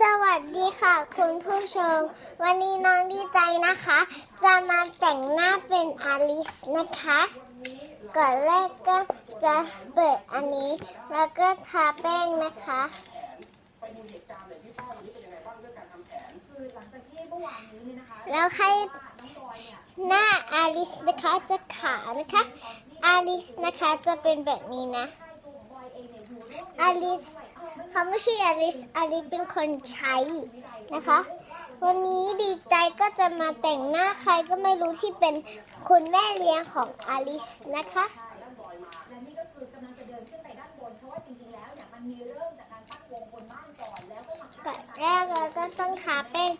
สวัสดีค่ะ คุณผู้ชม วันนี้น้องดีใจนะคะ จะมาแต่งหน้าเป็นอลิสนะคะ ก่อนแรกก็จะเปิดอันนี้ แล้วก็ทาแป้งนะคะแล้วให้หน้าอลิสนะคะจะขาวนะคะอลิสนะคะจะเป็นแบบนี้นะอลิส เขาไม่ใช่อลิสอลิสเป็นคนใช้นะคะ วันนี้ดีใจก็จะมาแต่งหน้าใครก็ไม่รู้ที่เป็นคุณแม่เลี้ยงของอลิสนะคะและนี่ก็คือกำลังจะเดินขึ้นไปด้านบนเพราะว่าจริงๆแล้วเนี่ยมันมีเริ่มจากการตั้งวงบนบ้านก่อนแล้วก็มาก่อนแรกเราก็ต้องทาแป้ง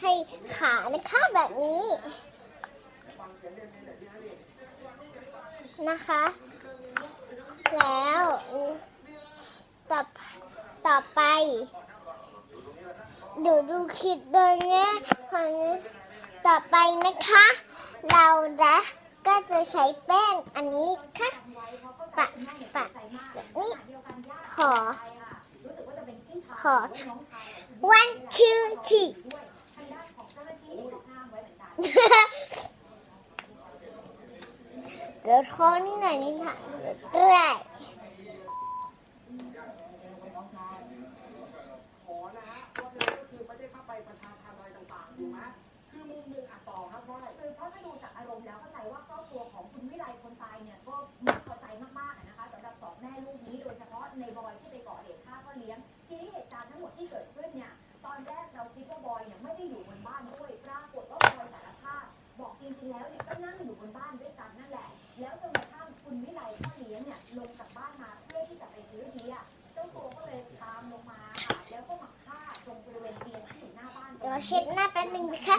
ให้ขานะคะแบบนี้ นะคะ แล้วต่อ ต่อไปเดี๋ยวดูคิดตัวนี้ของต่อไปนะคะ เราละก็จะใช้แป้งอันนี้ค่ะปะปะนี่ขอ ขอ one two three เดี๋ยวขอนิดหน่อยนิดหน่อยได้ คือมุมหนึ่งอะต่อครับว่าคือเพราะถ้าดูจากอารมณ์แล้วเข้าใจว่าครอบครัวของคุณวิไลคนตายเนี่ยก็ไม่พอใจมากๆอะนะคะสำหรับสองแม่ลูกนี้โดยเฉพาะในบอยที่ไปก่อเหตุฆ่าพ่อเลี้ยง ทีนี้เหตุการณ์ทั้งหมดที่เกิดขึ้นเนี่ยตอนแรกเราคิดว่าบอยเนี่ยไม่ได้อยู่บนบ้านด้วยปรากฏว่าบอยสารภาพบอกจริงๆแล้วเนี่ยก็นั่งอยู่บนบ้านด้วยกันนั่นแหละ ช็ดหน้าแป๊บนึงนะคะ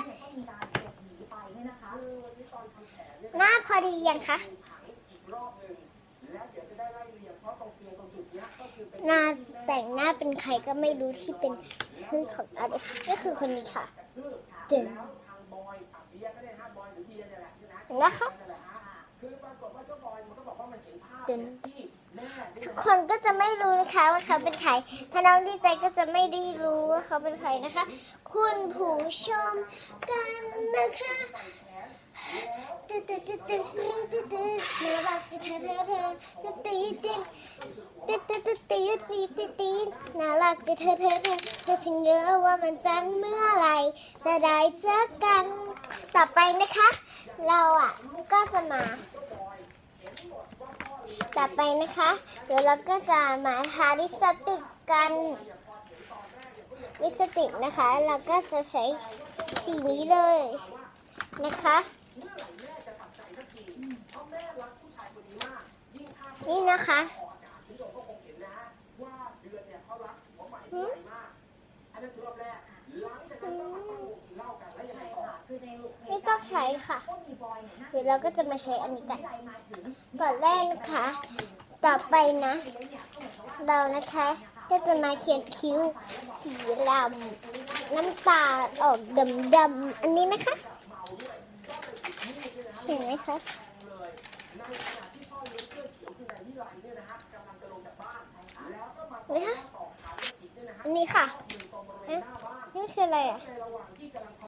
หน้าพอดียังคะหน้าแต่งหน้าเป็นใครก็ไม่รู้ที่เป็นเพื่อนของอเล็กซ์ก็คือคนนี้ค่ะเด่นเห็นไหมคะเด่น ทุกคนก็จะไม่รู้นะคะว่าเขาเป็นใครถ้าน้องดีใจก็จะไม่ได้รู้ว่าเขาเป็นใครนะคะ คุณผู้ชมกันนะคะตึ๊ดตึ๊ดตึ๊ดตึ๊ดตึ๊ดตึ๊ดตึ๊ดเนื้อบักจะเธอเธอเธอตึ๊ดตีตินตึ๊ดตึ๊ดตึ๊ดตีตีตีตีน่ารักจะเธอเธอเธอเธอฉันเยอะว่ามันจันเมื่อไรจะได้เจอกันต่อไปนะคะ เราอะก็จะมา ต่อไปนะคะ เดี๋ยวเราก็จะมาทาลิปสติกกันลิปสติกนะคะ เราก็จะใช้สีนี้เลยนะคะ นี่นะคะว่าเดือนเนี่ยเขารักหัวใหม่ใหญ่มากอันนั้นคือรอบแร ใช้ค่ะ เดี๋ยวเราก็จะมาใช้อันนี้กันก่อนแรกนะคะ ต่อไปนะ เรานะคะก็จะมาเขียนคิ้วสีดำน้ำตาออกดำๆอันนี้นะคะ เห็นไหมคะนะคะอันนี้ค่ะนี่คืออะไรอะ